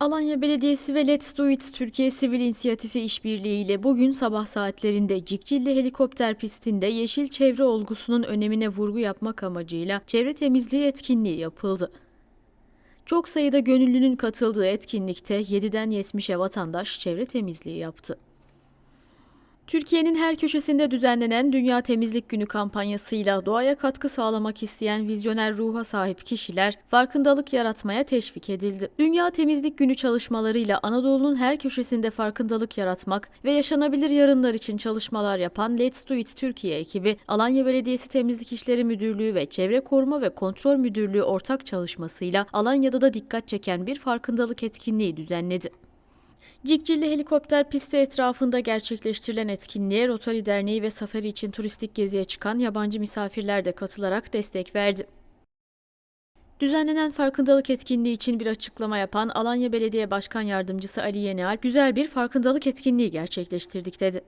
Alanya Belediyesi ve Let's Do It Türkiye Sivil İnisiyatifi işbirliğiyle bugün sabah saatlerinde Cikcilli helikopter pistinde yeşil çevre olgusunun önemine vurgu yapmak amacıyla çevre temizliği etkinliği yapıldı. Çok sayıda gönüllünün katıldığı etkinlikte 7'den 70'e vatandaş çevre temizliği yaptı. Türkiye'nin her köşesinde düzenlenen Dünya Temizlik Günü kampanyasıyla doğaya katkı sağlamak isteyen vizyoner ruha sahip kişiler farkındalık yaratmaya teşvik edildi. Dünya Temizlik Günü çalışmalarıyla Anadolu'nun her köşesinde farkındalık yaratmak ve yaşanabilir yarınlar için çalışmalar yapan Let's Do It Türkiye ekibi, Alanya Belediyesi Temizlik İşleri Müdürlüğü ve Çevre Koruma ve Kontrol Müdürlüğü ortak çalışmasıyla Alanya'da da dikkat çeken bir farkındalık etkinliği düzenledi. Cikcilli helikopter pisti etrafında gerçekleştirilen etkinliğe Rotary Derneği ve Safari için turistik geziye çıkan yabancı misafirler de katılarak destek verdi. Düzenlenen farkındalık etkinliği için bir açıklama yapan Alanya Belediye Başkan Yardımcısı Ali Yenial, güzel bir farkındalık etkinliği gerçekleştirdik dedi.